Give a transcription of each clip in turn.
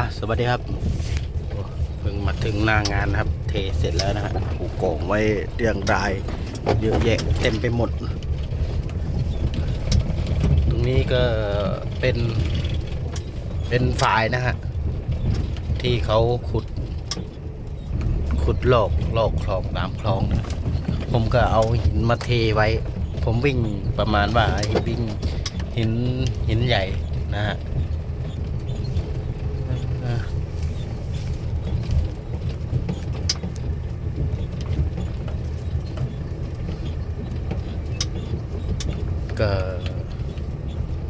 อะสวัสดีครับเพิ่งมาถึงหน้างานนะครับ เทเสร็จแล้วนะฮะผูกกองไว้เรียงรายเยอะแยะเต็มไปหมด ตรงนี้ก็เป็นเป็นฝายนะฮะ ที่เขาขุด ขุดลอกลอกคลองตามคลองนะผมก็เอาหินมาเทไว้ ผมวิ่งประมาณว่าวิ่งหินหินใหญ่นะฮะ ก็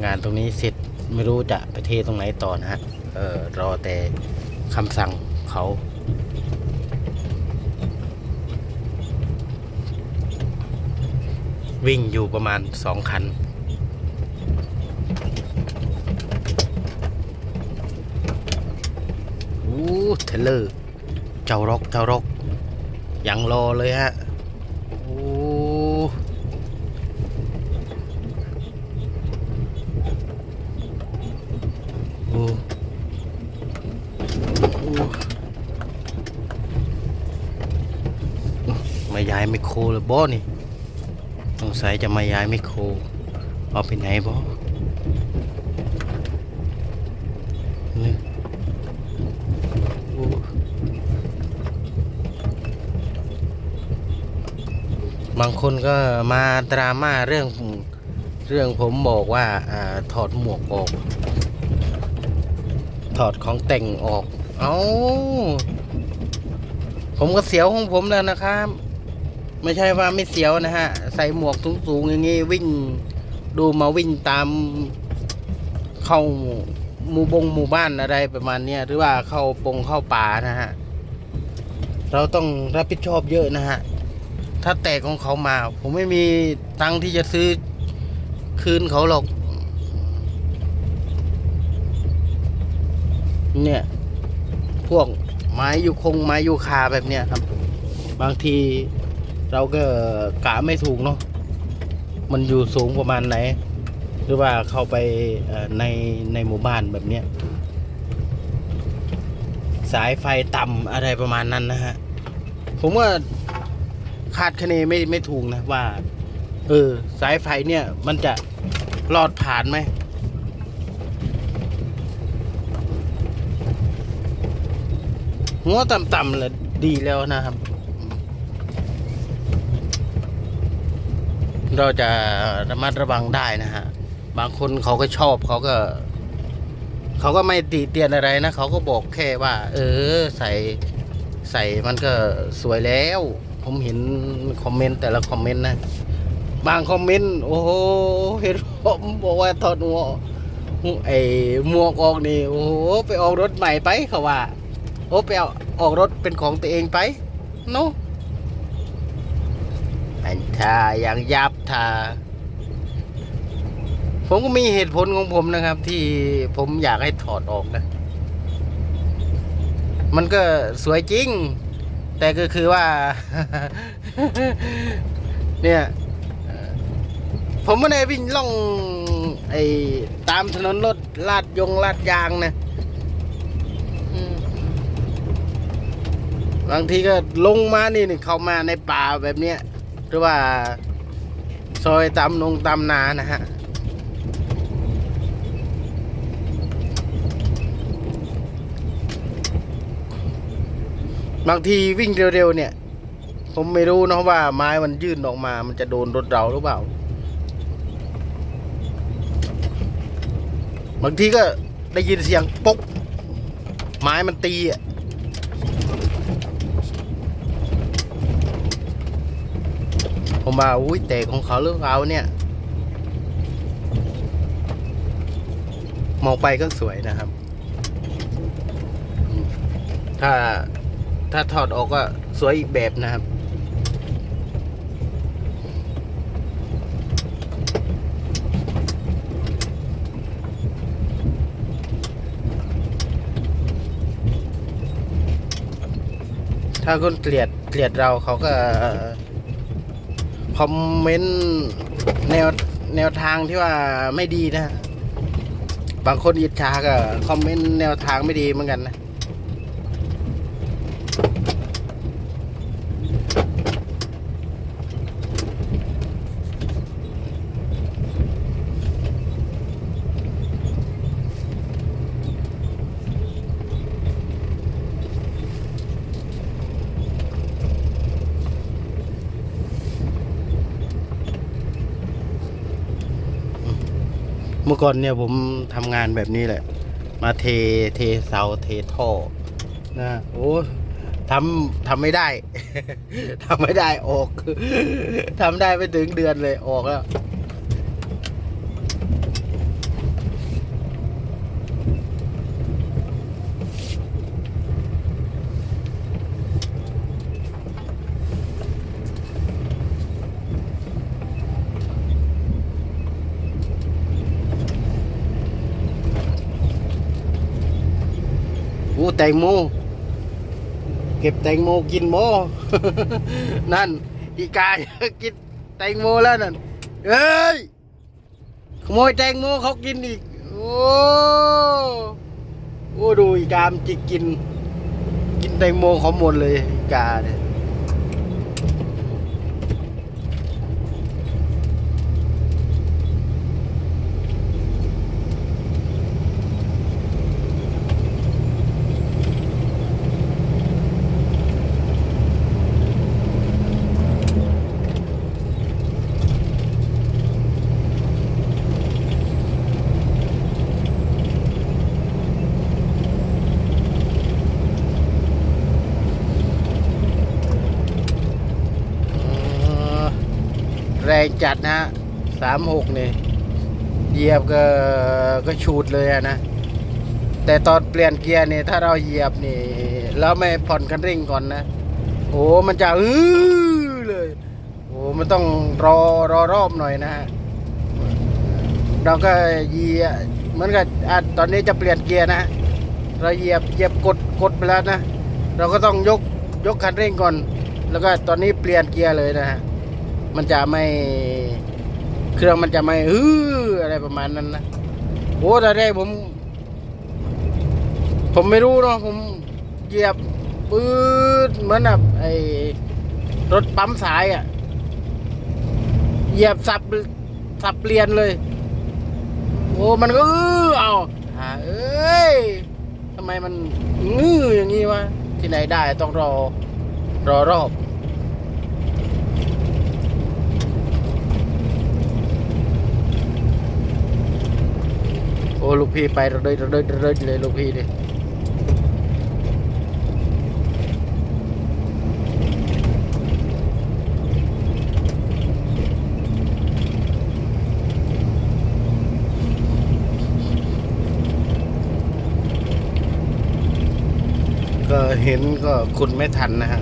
งานตรงนี้เสร็จไม่รู้จะไปเทตรงไหนต่อนะฮะเออรอแต่คำสั่งเขาวิ่งอยู่ประมาณสองคัน อู้เทเลอร์ เจ้ารก เจ้ารก ยังรอเลยฮะ โอ้โอ้โอ้มา ย้ายไมโครเลยบ่นี่สงสัยจะมาย้ายไมโครเอาไปไหนบ่นี่บางคนก็มาดราม่าเรื่องเรื่องผมบอกว่าอถอดหมวกออก ถอดของแต่งออก เอาผมก็เสียวของผมแล้วนะครับ ไม่ใช่ว่าไม่เสียวนะฮะ ใส่หมวกสูงๆอย่างงี้วิ่งดูมาวิ่งตามเข้าหมู่บงหมู่บ้านอะไรประมาณเนี้ยหรือว่าเข้าปงเข้าป่านะฮะ เราต้องรับผิดชอบเยอะนะฮะ ถ้าแตกของเขามา ผมไม่มีตังที่จะซื้อคืนเขาหรอก เนี่ย พวกไม้อยู่คงไม้อยู่คาแบบเนี้ยครับ บางที เราก็กะไม่ถูกเนาะมันอยู่สูงประมาณไหน หรือว่าเข้าไปในในหมู่บ้านแบบเนี้ยสายไฟต่ำอะไรประมาณนั้นนะฮะ ผมว่าคาดคะเนไม่ไม่ถูกนะว่า เออ สายไฟเนี่ย มันจะรอดผ่านไหมหัวต่ำๆเลยดีแล้วนะครับ เราจะระมัดระวังได้นะฮะ บางคนเขาก็ชอบเขาก็ เขาก็ไม่ตีเตียนอะไรนะเขาก็บอกแค่ว่า เออ ใส่ใส่มันก็สวยแล้ว ผมเห็นคอมเมนต์แต่ละคอมเมนต์นะ บางคอมเมนต์โอ้โหเห็นผมบอกว่าถอดหัวไอ้หมวกออกนี่โอ้โหไปออกรถใหม่ไปเขาว่า โอ้ไปเอาออกรถเป็นของตัวเองไปเนาะ อันท่าอย่างยับท่าผมก็มีเหตุผลของผมนะครับ ที่ผมอยากให้ถอดออกนะ มันก็สวยจริง แต่ก็คือว่า เนี่ย ผมไม่ได้วิ่งล่องไอ้ตามถนนรถลาดยงลาดยางนะบางทีก็ลงมานี่นี่เข้ามาในป่าแบบเนี้ย รือว่า ซอยตามนงตามนานะฮะบางทีวิ่งเร็วๆเนี่ย ผมไม่รู้นะว่าไม้มันยื่นออกมา มันจะโดนรถเราหรือเปล่า บางทีก็ได้ยินเสียงปุ๊กไม้มันตีอะ ผมว่าอุ้ยเตะของเขาหรือเปล่าเนี่ยมองไปก็สวยนะครับ ถ้าถ้าถอดออกก็สวยอีกแบบนะครับ ถ้าคนเกลียดเกลียดเราเขาก็ คอมเมนต์แนวแนวทางที่ว่าไม่ดีนะ บางคนอิจฉาก็คอมเมนต์แนวทางไม่ดีเหมือนกันนะ มื่อก่อนเนี่ยผมทำงานแบบนี้แหละ มาเทเทเสาเทท่อนะโอ้ทำทำไม่ได้ ทำไม่ได้ออกทำได้ไม่ถึงเดือนเลยออกแล้ว อ้แตงโม เก็บแตงโมกินโม นั่นอีกากินแตงโมแล้วนั่นเอ้ยขโมยแตงโมเขากินอีก โอ้โอ้ดูอีกามจิกกิน กินแตงโมเขาหมดเลยอีกาเนี่ย จัดนะฮะสามหกนี่เหยียบก็ก็ชูดเลยนะ แต่ตอนเปลี่ยนเกียร์นี่ถ้าเราเหยียบนี่แล้วไม่ผ่อนคันเร่งก่อนนะ โอ้มันจะอื้อเลย โอ้มันต้องรอรอรอบหน่อยนะฮะเราก็เหยียบเหมือนกับตอนนี้จะเปลี่ยนเกียร์นะเราเหยียบเหยียบกดกดไปแล้วนะ เราก็ต้องยกยกคันเร่งก่อน แล้วก็ตอนนี้เปลี่ยนเกียร์เลยนะฮะ มันจะไม่เครื่องมันจะไม่อื้ออะไรประมาณนั้นนะโอ้ตอนแรกผม ผมไม่รู้เนาะผมเหยียบปื๊ดเหมือนแบบไอ้รถปั๊มสายอะ่ะเหยียบสับสับเปลี่ยนเลย โอ้มันก็อื้อเอาเอ้ยทำไมมันงื้ออย่างนี้วะที่ไหนได้ต้องรอรอรอบ อ้ลูกพี่ไปเราเลยเราเลยเราเลยเลยลูกพี่ดิก็เห็นก็คุณไม่ทันนะฮะ